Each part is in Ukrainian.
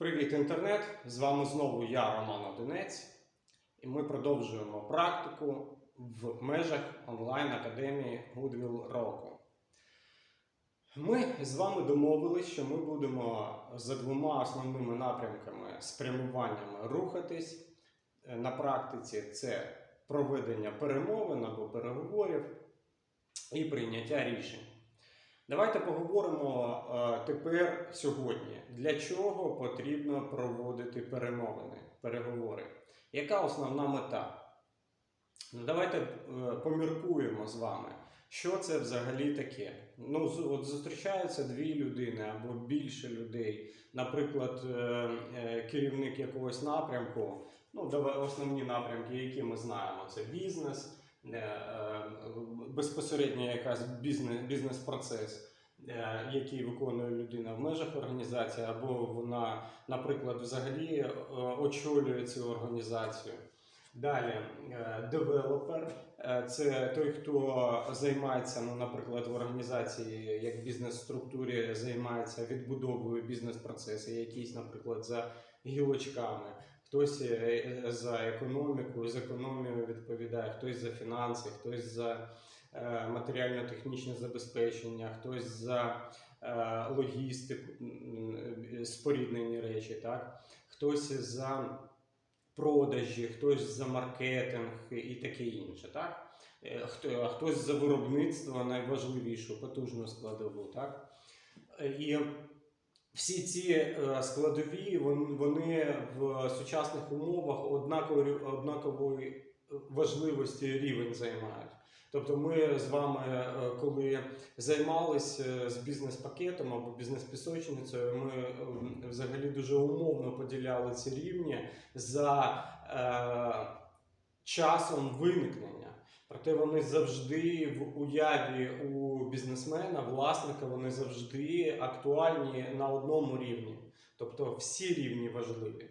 Привіт, інтернет! З вами знову я, Роман Одинець, і ми продовжуємо практику в межах онлайн-академії Goodwill року. Ми з вами домовились, що ми будемо за двома основними напрямками спрямуваннями рухатись. Е, На практиці це проведення перемовин або переговорів і прийняття рішень. Давайте поговоримо е, тепер сьогодні, для чого потрібно проводити перемовини, переговори. Яка основна мета? Ну, давайте е, поміркуємо з вами, що це взагалі таке. Ну, от зустрічаються дві людини або більше людей, наприклад, е, керівник якогось напрямку. Ну, основні напрямки, які ми знаємо, це бізнес, безпосередньо якась бізнес, бізнес-процес, е, який виконує людина в межах організації, або вона, наприклад, взагалі е, очолює цю організацію. Далі е, девелопер е, це той, хто займається, ну, наприклад, в організації як бізнес-структурі займається відбудовою бізнес-процесу, якісь, наприклад, за гілочками. Хтось е, за економіку, з економією відповідає, хтось за фінанси, хтось за е, матеріально-технічне забезпечення, хтось за е, логістику, е, споріднені речі, так? хтось за продажі, хтось за маркетинг і таке інше. Так? Е, хтось за виробництво найважливішу, потужну складову. Так? Е, І всі ці е, складові вони в сучасних умовах однакової, однакової важливості рівень займають. Тобто ми з вами, е, коли займалися з бізнес-пакетом або бізнес-пісочницею, ми е, взагалі дуже умовно поділяли ці рівні за е, часом виникнення. Проте вони завжди в уяві у бізнесмена, власника, вони завжди актуальні на одному рівні. Тобто всі рівні важливі.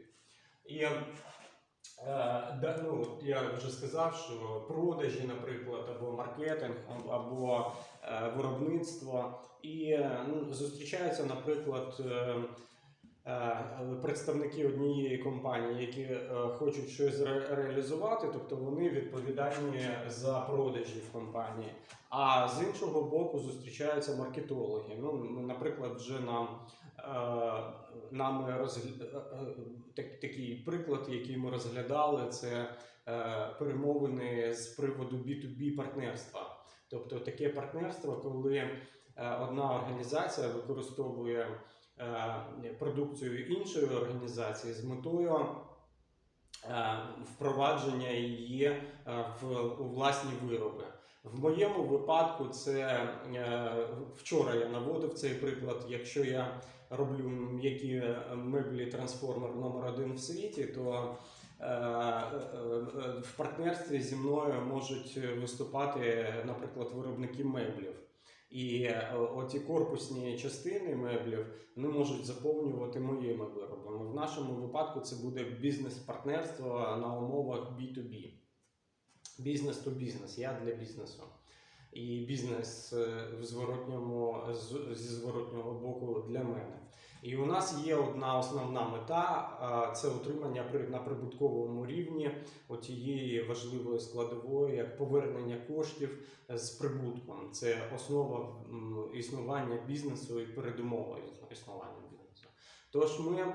І е, ну, я вже сказав, що продажі, наприклад, або маркетинг, або- е, виробництво. І ну, зустрічаються, наприклад, е, представники однієї компанії, які е, хочуть щось ре- реалізувати, тобто вони відповідальні за продажі в компанії. А з іншого боку зустрічаються маркетологи. Ну, наприклад, вже нам е, нами розгля... е, е, так, такий приклад, який ми розглядали, це е, перемовини з приводу B2B партнерства. Тобто таке партнерство, коли е, одна організація використовує е, продукцію іншої організації з метою е, впровадження її е, в власні вироби. В моєму випадку це вчора я наводив цей приклад. Якщо я роблю м'які меблі трансформер номер один в світі, то в партнерстві зі мною можуть виступати, наприклад, виробники меблів. І оці оті корпусні частини меблів вони можуть заповнювати моїми виробами. В нашому випадку це буде бізнес-партнерство на умовах B2B. Бізнес то бізнес, я для бізнесу. І бізнес е, в зворотньому, зі зворотнього боку для мене. І у нас є одна основна мета це утримання на прибутковому рівні отієї важливої складової, як повернення коштів з прибутком. Це основа існування бізнесу і передумова існування бізнесу. Тож ми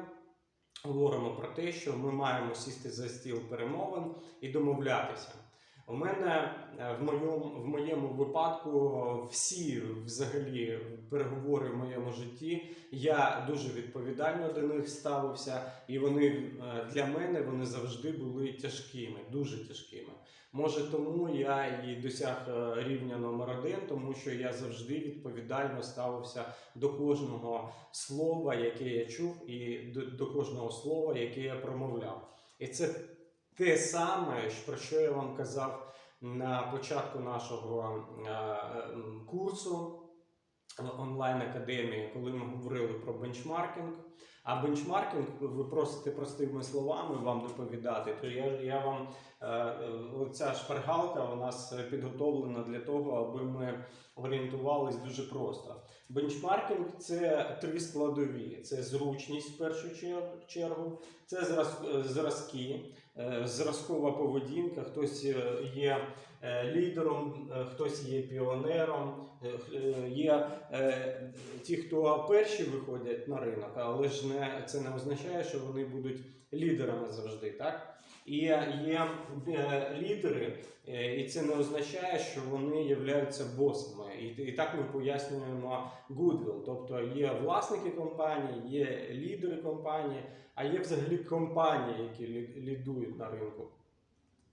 говоримо про те, що ми маємо сісти за стіл перемовин і домовлятися. У мене е, в моєму, в моєму випадку всі взагалі переговори в моєму житті. Я дуже відповідально до них ставився, і вони е, для мене вони завжди були тяжкими, дуже тяжкими. Може, тому я і досяг е, рівня номер один, тому що я завжди відповідально ставився до кожного слова, яке я чув, і до, до кожного слова, яке я промовляв. І це те саме, про що я вам казав на початку нашого е, курсу онлайн академії, коли ми говорили про бенчмаркінг. А бенчмаркінг, ви просите простими словами вам доповідати, то я, я вам е, е, оця шпаргалка у нас е, підготовлена для того, аби ми орієнтувались дуже просто. Бенчмаркінг це три складові: це зручність в першу чергу, це е, зразки, е, зразкова поведінка. Хтось е, є е, лідером, е, хтось є піонером, е, е, є е, ті, хто перші виходять на ринок, але ж не це не означає, що вони будуть лідерами завжди, так? І є е, лідери, е, і це не означає, що вони являються босами. І, і так ми пояснюємо goodwill. Тобто є власники компанії, є лідери компанії, а є взагалі компанії, які лідують на ринку,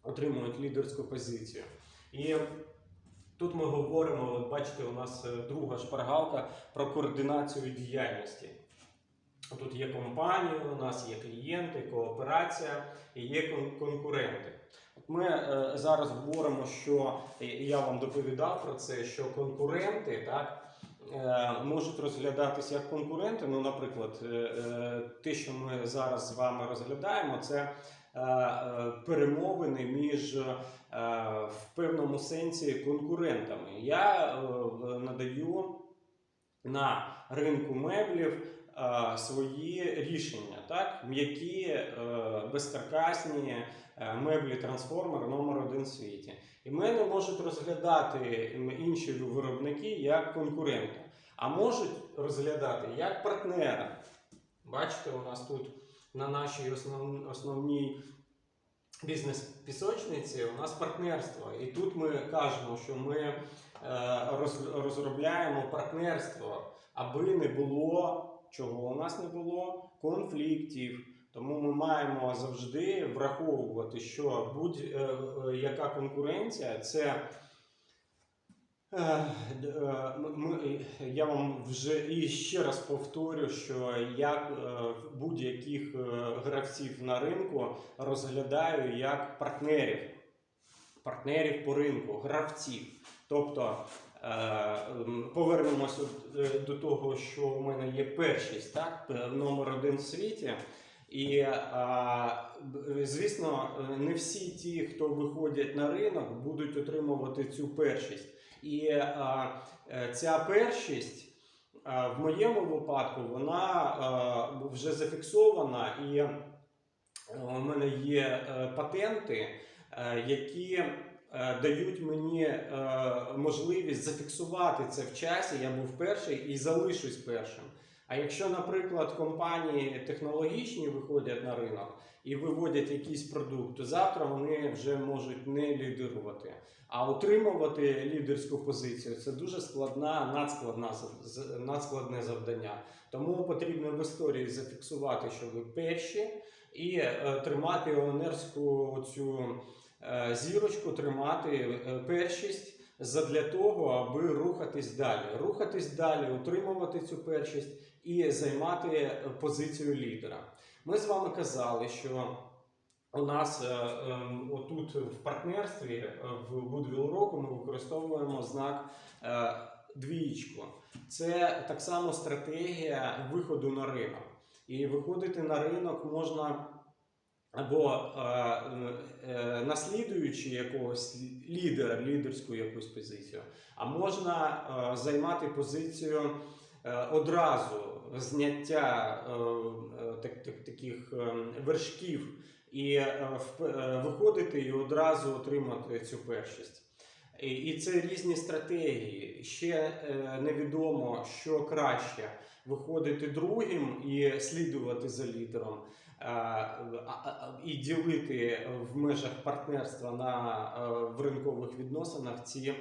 отримують лідерську позицію. І тут ми говоримо, бачите, у нас е, друга шпаргалка про координацію діяльності. Тут є компанії, у нас є клієнти, кооперація і є кон- конкуренти. Ми е, зараз говоримо, що я вам доповідав про це, що конкуренти так, е, можуть розглядатися як конкуренти. Ну, наприклад, е, е, те, що ми зараз з вами розглядаємо, це е, е, перемовини між е, в певному сенсі конкурентами. Я е, надаю на ринку меблів е, свої рішення, так? м'які, е, безкаркасні е, меблі трансформер номер один в світі. І мене можуть розглядати інші виробники як конкурента, а можуть розглядати як партнера. Бачите, у нас тут на нашій основ, основній бізнес-пісочниці у нас партнерство. І тут ми кажемо, що ми е, роз- розробляємо партнерство, аби не було чого у нас не було конфліктів. Тому ми маємо завжди враховувати, що будь-яка конкуренція це. Е, е, Я вам вже і ще раз повторю, що я е, будь-яких гравців на ринку розглядаю як партнерів, партнерів по ринку, гравців. Тобто повернемося до того, що у мене є першість, так, номер один в світі. І звісно, не всі ті, хто виходять на ринок, будуть отримувати цю першість. І а, е, ця першість а, в моєму випадку вона а, вже зафіксована, і е, у мене є е, патенти, е, які е, дають мені е, можливість зафіксувати це в часі. Я був перший і залишусь першим. А якщо, наприклад, компанії технологічні виходять на ринок і виводять якийсь продукт, то завтра вони вже можуть не лідирувати. А отримувати лідерську позицію це дуже складна, надскладна надскладне завдання. Тому потрібно в історії зафіксувати, що ви перші, і е, тримати піонерську цю е, зірочку, тримати е, першість задля того, аби рухатись далі. Рухатись далі, утримувати цю першість і займати позицію лідера. Ми з вами казали, що у нас е, ем, отут в партнерстві е, в Goodwill року ми використовуємо знак е, двічку. Це так само стратегія виходу на ринок. І виходити на ринок можна або е, е, наслідуючи якогось лідера, лідерську якусь позицію, а можна е, займати позицію е, одразу зняття е, е, так, так, таких е, вершків і е, е, виходити і одразу отримати цю першість. І, це різні стратегії. Ще е, невідомо, що краще виходити другим і слідувати за лідером. Е, І ділити в межах партнерства на е, в ринкових відносинах ці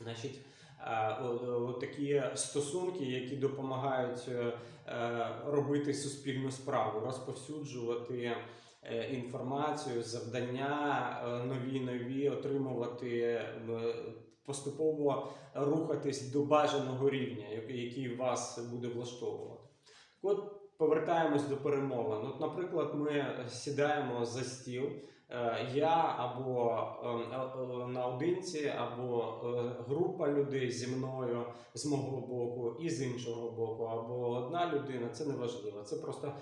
значить, е, такі стосунки, які допомагають робити суспільну справу, розповсюджувати інформацію, завдання нові нові, отримувати поступово рухатись до бажаного рівня, який вас буде влаштовувати. От повертаємось до перемовин. От, наприклад, ми сідаємо за стіл, е, я або е, е, наодинці, або група людей зі мною з мого боку і з іншого боку, або одна людина, це не важливо. Це просто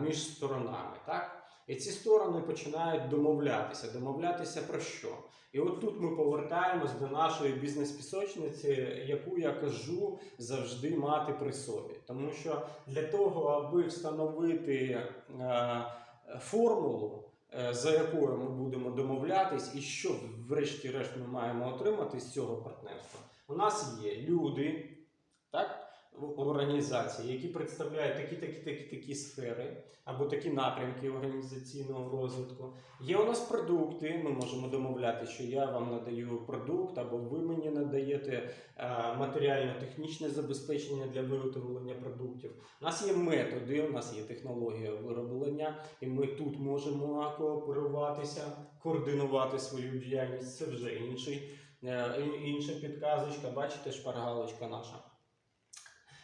між сторонами. Так? І ці сторони починають домовлятися. Домовлятися про що? І от тут ми повертаємось до нашої бізнес-пісочниці, яку я кажу завжди мати при собі. Тому що для того, аби встановити е, формулу, е, за якою ми будемо домовлятись, і що врешті-решт ми маємо отримати з цього партнерства, у нас є люди, так? Організації, які представляють такі, такі, такі, такі сфери або такі напрямки організаційного розвитку. Є у нас продукти. Ми можемо домовляти, що я вам надаю продукт, або ви мені надаєте е, матеріально-технічне забезпечення для виготовлення продуктів. У нас є методи, у нас є технологія вироблення, і ми тут можемо кооперуватися, координувати свою діяльність. Це вже інший, е, інша підказочка. Бачите, шпаргалочка наша.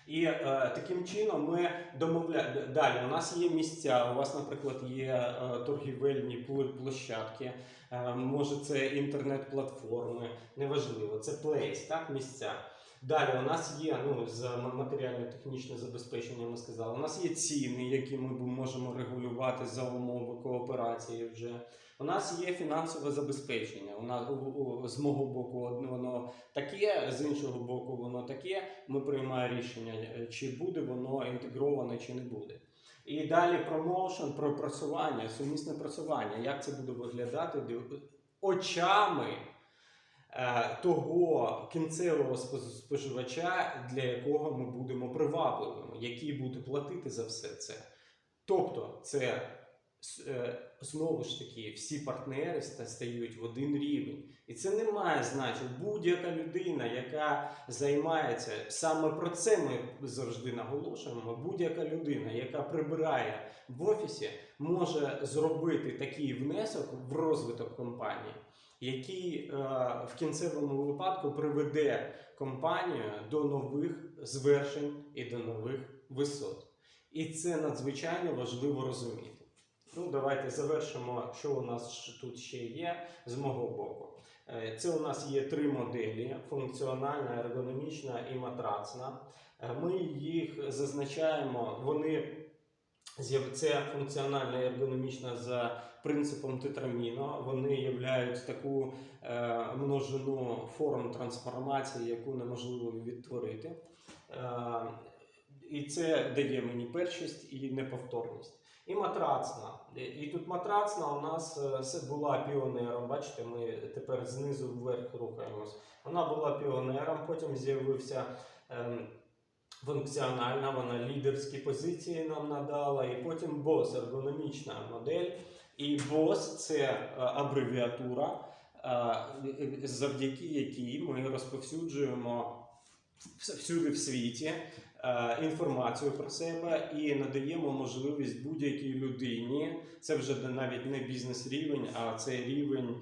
І е, таким чином ми домовляємо. Далі у нас є місця. У вас, наприклад, є е, торгівельні пл- площадки, е, може це інтернет-платформи, неважливо, це плейс, так, місця. Далі у нас є ну, з матеріально-технічне забезпечення, ми сказали. У нас є ціни, які ми можемо регулювати за умови кооперації вже. У нас є фінансове забезпечення. У нас з мого боку воно таке, з іншого боку, воно таке. Ми приймаємо рішення, е, чи буде воно інтегроване, чи не буде. І далі промоушен, про просування, сумісне просування. Як це буде виглядати очами того кінцевого спо- споживача, для якого ми будемо привабливими, який буде платити за все це. Тобто, це е, знову ж таки всі партнери стають в один рівень. І це не має значення. Будь-яка людина, яка займається саме про це, ми завжди наголошуємо. Будь-яка людина, яка прибирає в офісі, може зробити такий внесок в розвиток компанії, який е, в кінцевому випадку приведе компанію до нових звершень і до нових висот. І це надзвичайно важливо розуміти. Ну, давайте завершимо, що у нас тут ще є з мого боку. Е, Це у нас є три моделі: функціональна, ергономічна і матрацна. Е, Ми їх зазначаємо, вони це функціональна і ергономічна за принципом тетраміно. Вони являють таку е, множину форм трансформації, яку неможливо відтворити. Е, і це дає мені першість і неповторність. І матрацна. І- тут матрацна у нас е, була піонером. Бачите, ми тепер знизу вверх рухаємось. Вона була піонером, потім з'явився ем, функціональна, вона лідерські позиції нам надала, і потім BOSS, ергономічна модель. І BOSS це е, абревіатура, е, завдяки якій ми розповсюджуємо всюди в світі е, інформацію про себе і надаємо можливість будь-якій людині. Це вже навіть не бізнес-рівень, а це рівень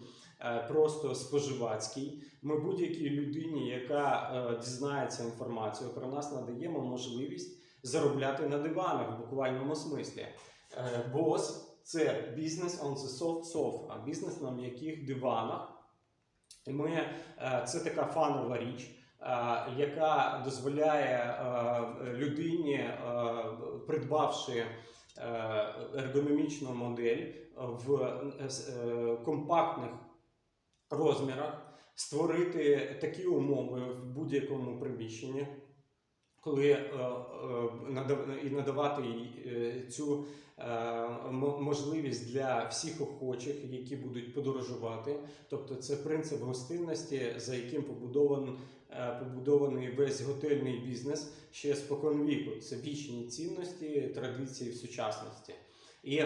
просто споживацький. Ми будь-якій людині, яка е, дізнається інформацію про нас, надаємо можливість заробляти на диванах в буквальному смислі. Е, Бос це бізнес on the soft sofa, бізнес на м'яких диванах. Ми, е, це така фанова річ, е, яка дозволяє е, людині, е, придбавши е, ергономічну модель в е, е, компактних розмірах, створити такі умови в будь-якому приміщенні, коли е, е, і надавати е, цю можливість для всіх охочих, які будуть подорожувати. Тобто це принцип гостинності, за яким побудований, побудований весь готельний бізнес ще спокон віку. Це вічні цінності, традиції в сучасності. І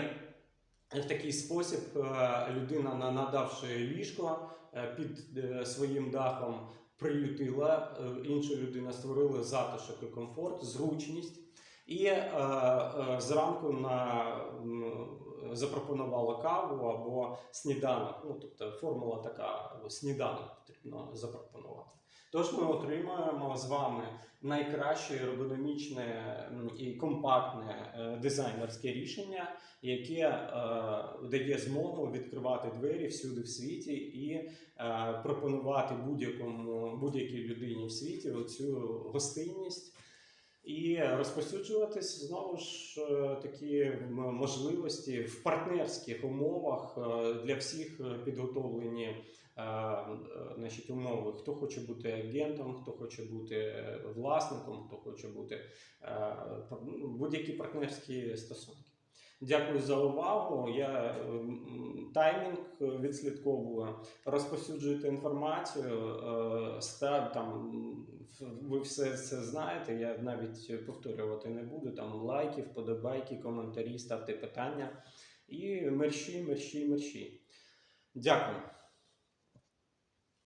в такий спосіб е, людина, на- надавши ліжко е, під е, своїм дахом, приютила, інша людина створила затишок і комфорт, зручність. І зранку на, запропонувала каву або сніданок. Ну, тобто формула така, сніданок потрібно запропонувати. Тож ми отримуємо з вами найкраще ергономічне і компактне е, дизайнерське рішення, яке е, дає змогу відкривати двері всюди в світі і е, пропонувати будь-якому будь-якій людині в світі оцю гостинність. І розповсюджуватись знову ж такі можливості в партнерських умовах для всіх підготовлені значить, умови. Хто хоче бути агентом, хто хоче бути е, власником, хто хоче бути е, ну, будь-які партнерські стосунки. Дякую за увагу. Я е, таймінг відслідковую. Розповсюджуйте інформацію, е, там. Ви все це знаєте. Я навіть повторювати не буду. Там лайки, вподобайки, коментарі, ставте питання. І мерщі, мерщі, мерщі. Дякую.